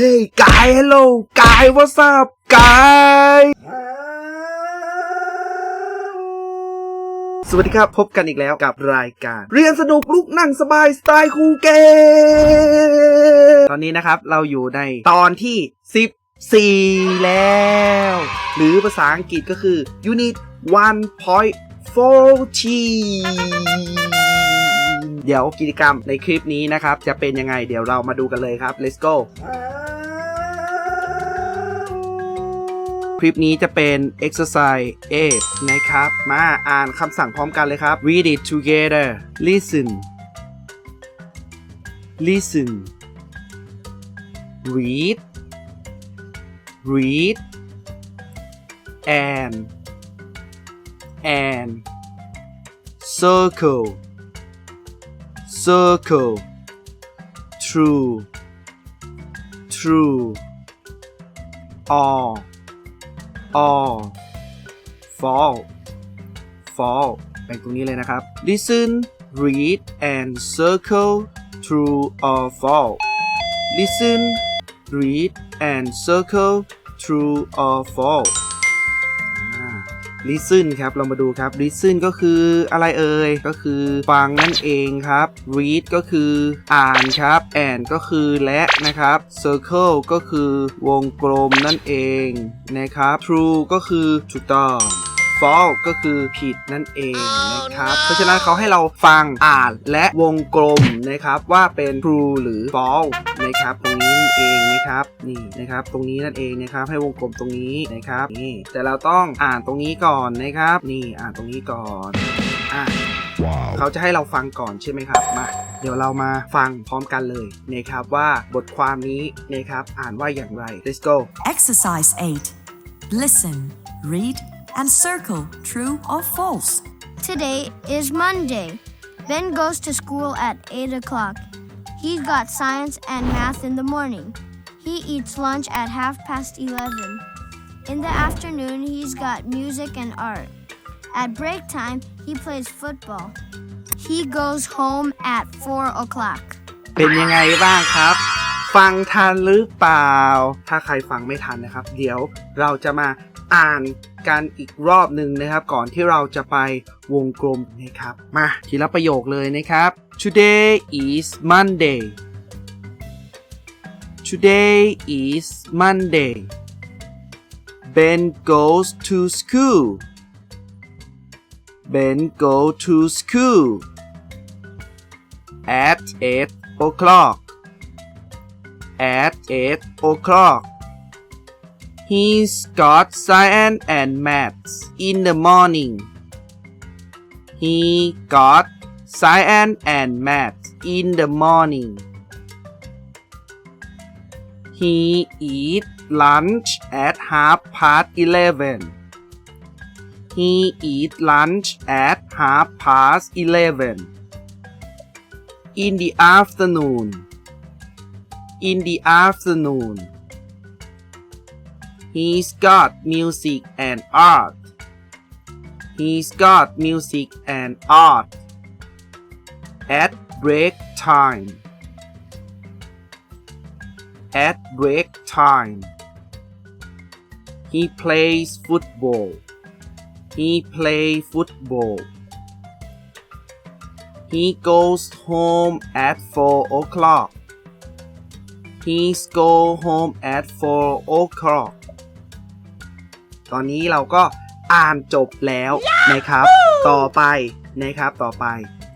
Hey guy hello guy what's up guy สวัสดีครับ พบกันอีกแล้วกับรายการ เรียนสนุกลุกนั่งสบาย สไตล์ครูเกตอนนี้นะครับเราอยู่ในตอนที่ 14 แล้ว หรือภาษาอังกฤษก็คือ Unit 1.14เดี๋ยวกิจกรรมในคลิปนี้นะครับ จะเป็นยังไงเดี๋ยวเรามาดูกันเลยครับ let's go คลิปนี้จะเป็น exercise 8 นะครับ มาอ่านคำสั่งพร้อมกันเลยครับ read it together listen listen read read and and circle circle true true all all fall fall แบ่งตรงนี้เลยนะครับ listen read and circle true or false listen read and circle true or false อ่ า listen ครับ เรามาดูครับ listen ก็คืออะไรเอ่ย ก็คือฟังนั่นเองครับ read ก็คืออ่านครับ and ก็คือและนะครับ circle ก็คือวงกลมนั่นเองนะครับ true ก็คือถูกต้อง false ก็คือผิดนั่นเองนะครับ เพราะฉะนั้นเขาให้เราฟังอ่านและวงกลมนะครับว่าเป็น true หรือ false นะครับตรงนี้นั่นเองนะครับนี่นะครับ ตรงนี้นั่นเองนะครับให้วงกลมตรงนี้นะครับนี่แต่เราต้องอ่านตรงนี้ก่อนนะครับ นี่อ่านตรงนี้ก่อนอะ Wow. เขาจะให้เราฟังก่อนใช่ไหมครับมาเดี๋ยวเรามาฟังพร้อมกันเลยนะครับว่าบทความนี้นะครับอ่านว่าอย่างไร let's go Exercise 8. Listen, read, and circle true or false. Today is Monday. Ben goes to school at 8 o'clock. He's got science and math in the morning. He eats lunch at half past 11. In the afternoon, he's got music and art. At break time, he plays football. He goes home at 4 o'clock. เป็นยังไงบ้างครับ ฟังทันหรือเปล่า ถ้าใครฟังไม่ทันนะครับ เดี๋ยวเราจะมาอ่านกันอีกรอบหนึ่งนะครับ ก่อนที่เราจะไปวงกลมนะครับ มาทีละประโยคเลยนะครับ today is Monday today is Monday Ben goes to school Ben go to school at 8 o'clock. At 8 o'clock. He's got science and maths in the morning. He got science and maths in the morning. He eat lunch at half past 11. He eat lunch at half past 11 in the afternoon. In the afternoon. He's got music and art. He's got music and art. At break time. At break time. He plays football. He play football. He goes home at 4 o'clock. He's go home at 4 o'clock. ตอนนี้เราก็อ่านจบแล้วนะครับ ต่อไปนะครับต่อไป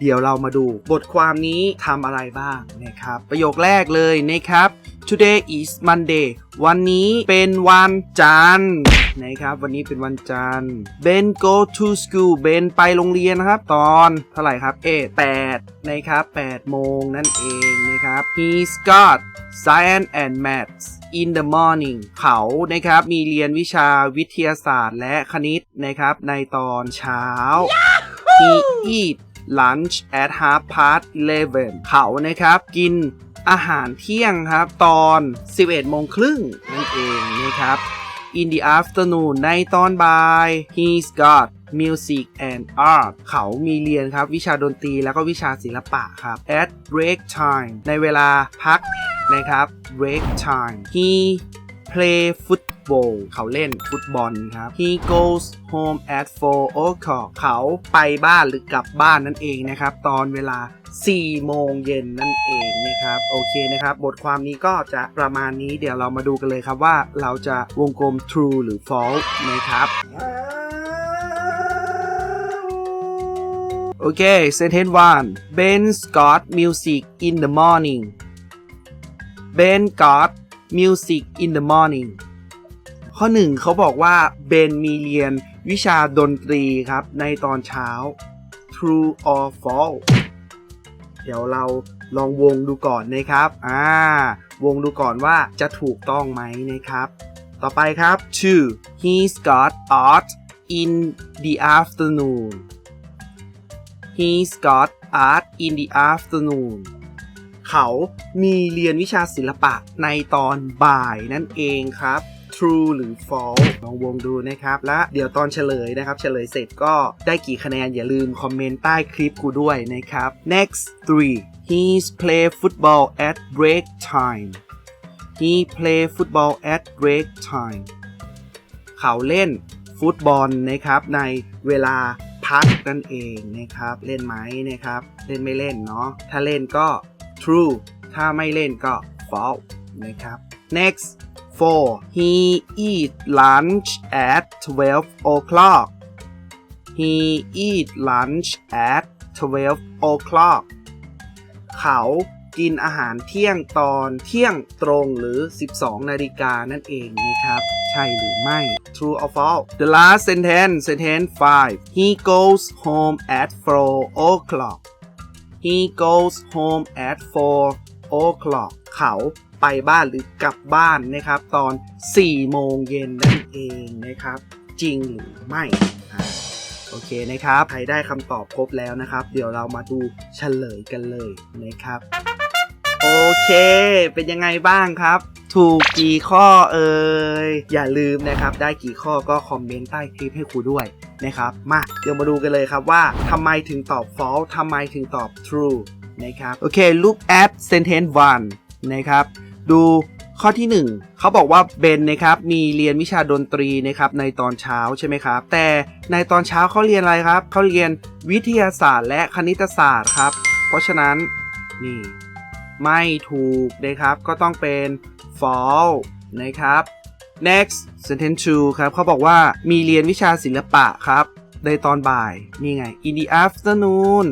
เดี๋ยวเรามาดูบทความนี้ทำอะไรบ้างนะครับ ประโยคแรกเลยนะครับ Today is Monday วันนี้เป็นวันจันทร์ นะครับ วันนี้เป็นวันจันทร์ Ben go to school Ben ไปโรงเรียนนะครับ ตอนเท่าไหร่ครับ เอ8นะครับ8โมงนั่นเองนะครับ He's got science and maths in the morning เขานะครับมีเรียนวิชาวิทยาศาสตร์และคณิตนะครับในตอนเช้า He eat lunch at half past 11 เขานะครับกินอาหารเที่ยงครับ ตอน 11โมงครึ่งนั่นเองนะครับ In the afternoon ในตอนบ่าย He's got music and art เขามีเรียนครับวิชาดนตรีแล้วก็วิชาศิลปะครับ At break time ในเวลาพักนะครับ break time he play football เขาเล่นฟุตบอลครับ he goes home at 4 o'clock เขาไปบ้านหรือกลับบ้านนั่นเองนะครับ ตอนเวลา 4 โมงเย็นนั่นเองนะครับ โอเคนะครับ บทความนี้ก็จะประมาณนี้เดี๋ยวเรามาดูกันเลยครับว่าเราจะวงกลม true หรือ false นะครับโอเค sentence one Ben's got music in the morning Ben got music in the morning ข้อหนึ่งเขาบอกว่าเบนมีเรียนวิชาดนตรีครับ ในตอนเช้า true or false เดี๋ยวเราลองวงดูก่อนนะครับ อ่า วงดูก่อนว่าจะถูกต้องไหมนะครับ ต่อไปครับ two he's got art in the afternoon he's got art in the afternoon เขามีเรียนวิชาศิลปะในตอนบ่ายนั่นเองครับ true หรือ false ลองวงดูนะครับ และเดี๋ยวตอนเฉลยนะครับ เฉลยเสร็จก็ได้กี่คะแนนอย่าลืมคอมเมนต์ใต้คลิปกูด้วยนะครับ next three He play football at break time he play football at break time เขาเล่นฟุตบอลนะครับในเวลาพักนั่นเองนะครับ เล่นไหมนะครับ เล่นไม่เล่นเนาะถ้าเล่นก็ true ถ้าไม่เล่นก็ false นะครับ next four he eat lunch at 12 o'clock he eat lunch at 12 o'clock เขากินอาหารเที่ยงตอนเที่ยงตรงหรือ 12 นาฬิกานั่นเองนะครับ ใช่หรือไม่ True or false The last sentence sentence 5 He goes home at 4 o'clock He goes home at 4 o'clock เขาไปบ้านหรือกลับบ้านนะครับ ตอน 4 โมงเย็นนั่นเองนะครับ จริงหรือไม่โอเคนะครับ ใครได้คำตอบครบแล้วนะครับ เดี๋ยวเรามาดูเฉลยกันเลยนะครับ โอเค เป็นยังไงบ้างครับ ถูกกี่ข้อเอ่ย อย่าลืมนะครับ ได้กี่ข้อก็คอมเมนต์ใต้คลิปให้ครูด้วย นะครับ มาเดี๋ยวมาดูกันเลยครับว่าทำไมถึงตอบ false ทำไมถึงตอบ true นะครับ โอเค look at sentence one นะครับ ดูข้อที่ 1 เขาบอกว่าเบนนะครับมีเรียนวิชาดนตรีนะครับในตอนเช้าใช่ไหมครับ แต่ในตอนเช้าเขาเรียนอะไรครับเขาเรียนวิทยาศาสตร์และคณิตศาสตร์ครับ เพราะฉะนั้นนี่ไม่ถูกนะครับก็ต้องเป็น false นะครับ next sentence 2ครับเขาบอกว่ามีเรียนวิชาศิลปะครับ ในตอนบ่าย นี่ไง in the afternoon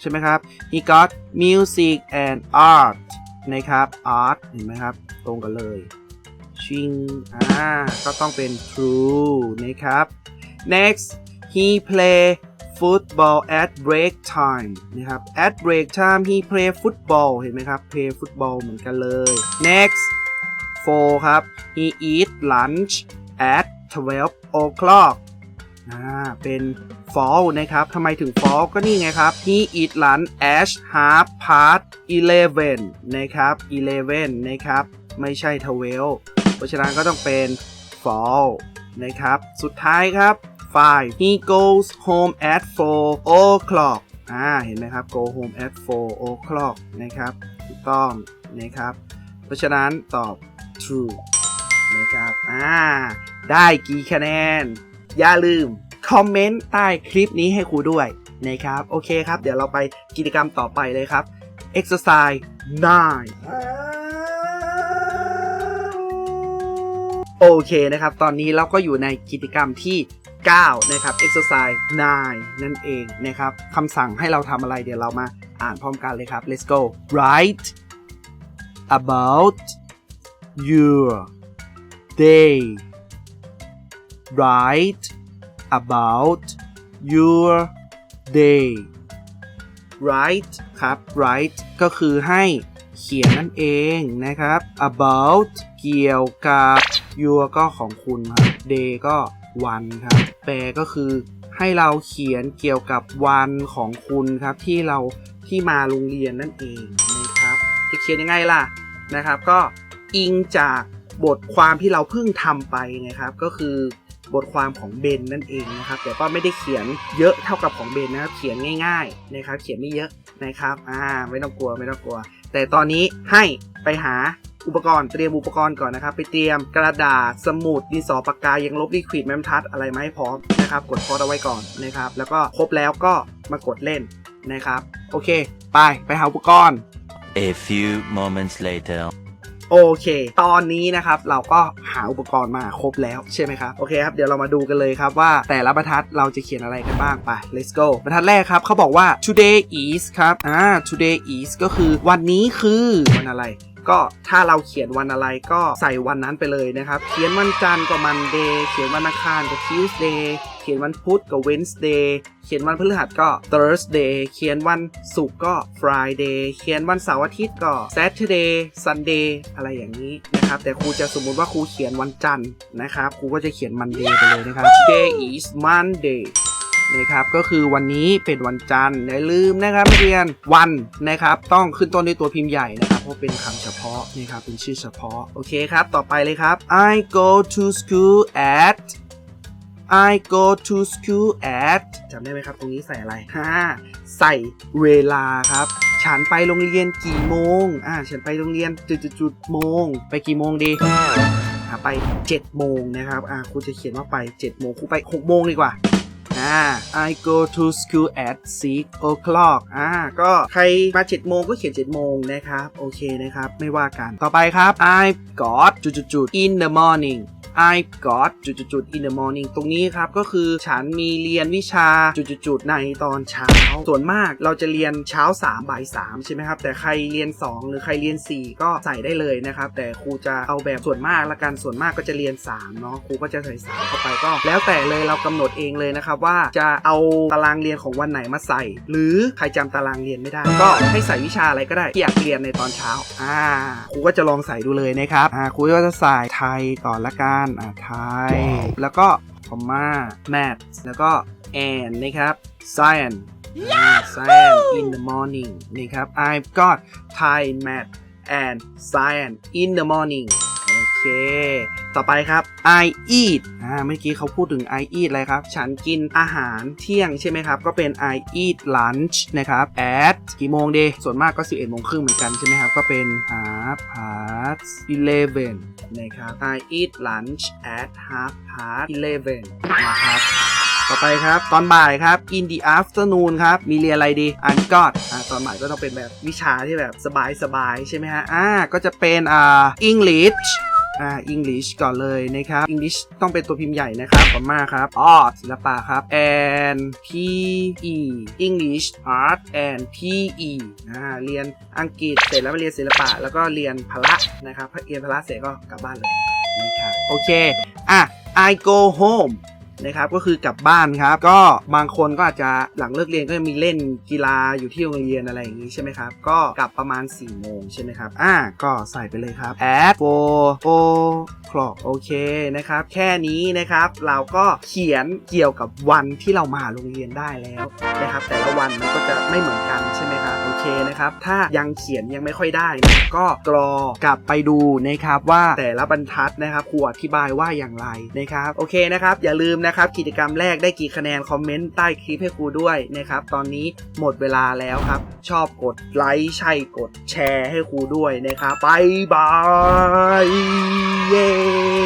ใช่ไหมครับ he got music and art นะครับ art เห็นไหมครับ ตรงกันเลยชิงอ่าก็ต้องเป็น true นะครับ next he play football at break time นะครับ at break time he play football เห็นไหมครับ play football เหมือนกันเลย next 4 ครับ he eat lunch at 12 o'clock อ่า เป็น fall นะครับ ทำไมถึง fall ก็นี่ไงครับ he eat lunch at half past 11 นะครับ 11 นะครับ ไม่ใช่ 12 เพราะฉะนั้นก็ต้องเป็น fall นะครับ สุดท้ายครับ 5 he goes home at 4 o'clock อ่า เห็นไหมครับ go home at 4 o'clock นะครับ ถูกต้องนะครับ เพราะฉะนั้นตอบ true นะครับอ่าได้กี่คะแนน อย่าลืม คอมเมนต์ใต้คลิปนี้ให้ครูด้วยนะครับ โอเคครับ เดี๋ยวเราไปกิจกรรมต่อไปเลยครับ exercise 9 โอเคนะครับ ตอนนี้เราก็อยู่ในกิจกรรมที่ 9 นะครับ exercise 9 นั่นเองนะครับคำสั่งให้เราทำอะไรเดี๋ยวเรามาอ่านพร้อมกันเลยครับ let's go write about your day write about your day write ครับ write ก็คือให้เขียนนั่นเองนะครับ about เกี่ยวกับ your ก็ของคุณครับ day ก็วันครับ แปลก็คือให้เราเขียนเกี่ยวกับวันของคุณครับที่เราที่มาโรงเรียนนั่นเองนะครับจะเขียนยังไงล่ะนะครับก็ อิงจากบทความที่เราเพิ่งทำไปไงครับ ก็คือบทความของเบนนั่นเองนะครับ แต่ก็ไม่ได้เขียนเยอะเท่ากับของเบนนะครับ เขียนง่ายๆนะครับ เขียนไม่เยอะนะครับ อ่า ไม่ต้องกลัวไม่ต้องกลัว แต่ตอนนี้ให้ไปหาอุปกรณ์เตรียมอุปกรณ์ก่อนนะครับ ไปเตรียมกระดาษสมุดดินสอปากกายังลบลิควิดแมมทัดอะไรมาให้พร้อมนะครับ กดพอดเอาไว้ก่อนนะครับ แล้วก็ครบแล้วก็มากดเล่นนะครับ โอเค ไปไปหาอุปกรณ์ A few moments later. โอเค ตอนนี้นะครับเราก็หาอุปกรณ์มาครบแล้วใช่ไหมครับ โอเคครับ เดี๋ยวเรามาดูกันเลยครับว่าแต่ละบรรทัดเราจะเขียนอะไรกันบ้างไป let's go บรรทัดแรกครับเขาบอกว่า today is ครับ อ่า today is ก็คือวันนี้คือวันอะไร ก็ถ้าเราเขียนวันอะไรก็ใส่วันนั้นไปเลยนะครับ เขียนวันจันทร์ก็ Monday เขียนวันอังคารก็ Tuesday เขียนวันพุธก็ Wednesday เขียนวันพฤหัสก็ Thursday เขียนวันศุกร์ก็ Friday เขียนวันเสาร์อาทิตย์ก็ Saturday Sunday อะไรอย่างนี้นะครับ แต่ครูจะสมมุติว่าครูเขียนวันจันทร์นะครับ ครูก็จะเขียน Monday ไปเลยนะครับ Today is Monday นะครับก็คือวันนี้เป็นวันจันทร์อย่าลืมนะครับนักเรียนวันนะครับ ต้องขึ้นต้นด้วยตัวพิมพ์ใหญ่นะครับเพราะเป็นคำเฉพาะนะครับเป็นชื่อเฉพาะโอเคครับ ต่อไปเลยครับ I go to school at I go to school at จำได้ไหมครับ ตรงนี้ใส่อะไรฮ่าใส่เวลาครับ ฉันไปโรงเรียนกี่โมง อ่า ฉันไปโรงเรียนจุดๆๆโมง ไปกี่โมงดีไป7โมงนะครับ อ่าครูจะเขียนว่าไป7โมงครูไป6โมงดีกว่า อ่า I go to school at 6 o'clock อ่า ก็ใครมา7โมงก็เขียน7โมงนะครับ โอเคนะครับ ไม่ว่ากัน ต่อไปครับ I got จุดๆๆ in the morning I got จุดๆ in the morning ตรงนี้ครับ ก็คือฉันมีเรียนวิชาจุดๆ ในตอนเช้า ส่วนมากเราจะเรียนเช้า 3 บ่าย 3 ใช่ไหมครับ แต่ใครเรียน 2 หรือใครเรียน 4 ก็ใส่ได้เลยนะครับ แต่ครูจะเอาแบบส่วนมากละกันส่วนมากก็จะเรียน 3 เนาะครูก็จะใส่ 3 เข้าไปก็ แล้วแต่เลยเรากำหนดเองเลยนะครับ ว่าจะเอาตารางเรียนของวันไหนมาใส่ หรือใครจำตารางเรียนไม่ได้ ก็ให้ใส่วิชาอะไรก็ได้ที่อยากเรียนในตอนเช้าอ่าครูก็จะลองใส่ดูเลยนะครับอ่าครูก็จะใส่ไทยก่อนละกันอ่าไทย แล้วก็คอมมา math แล้วก็ and นะครับ science อ่า science in the morning นะครับ I've got Thai math and science in the morning โอ เค ต่อไปครับ I eat อ่าเมื่อกี้เขาพูดถึง I eat อะไรครับ ฉันกินอาหารเที่ยงใช่ไหมครับ ก็เป็น I eat lunch นะครับ at กี่โมงดีส่วนมากก็ 11โมงครึ่งเหมือนกันใช่ไหมครับ ก็เป็น half past 11นะครับ I eat lunch at half past 11นะครับต่อไปครับ ตอนบ่ายครับ in the afternoon ครับ มีเรียนอะไรดี อันก็อ่าตอนบ่ายก็ต้องเป็นแบบวิชาที่แบบสบายๆ ใช่ไหมฮะอ่าก็จะเป็นอ่า English อ่า English ก่อนเลยนะครับ English ต้องเป็นตัวพิมพ์ใหญ่นะครับขอบมาครับ Art ศิลปะครับ and PE English Art and PE อ่า เรียนอังกฤษเสร็จแล้วมาเรียนศิลปะ แล้วก็เรียนพละนะครับพอเรียนพละเสร็จก็กลับบ้านเลยนะครับ โอเค อะ I go home นะครับก็คือกลับบ้านครับ ก็บางคนก็อาจจะหลังเลิกเรียนก็จะมีเล่นกีฬาอยู่ที่โรงเรียนอะไรอย่างนี้ใช่ไหมครับ ก็กลับประมาณ4ี่โมงใช่ไหมครับอ่าก็ใส่ไปเลยครับ at four o'clock โอเคนะครับ แค่นี้นะครับเราก็เขียนเกี่ยวกับวันที่เรามาโรงเรียนได้แล้วนะครับ แต่ละวันมันก็จะไม่เหมือนกันใช่ไหมครับโอเคนะครับ ถ้ายังเขียนยังไม่ค่อยได้นะก็กรอกลับไปดูนะครับว่าแต่ละบรรทัดนะครับครูอธิบายว่าอย่างไรนะครับ โอเคนะครับ อย่าลืมนะนะครับ กิจกรรมแรกได้กี่คะแนน คอมเมนต์ใต้คลิปให้ครูด้วยนะครับ ตอนนี้หมดเวลาแล้วครับ ชอบกดไลค์ใช่กดแชร์ให้ครูด้วยนะครับบายบายเย้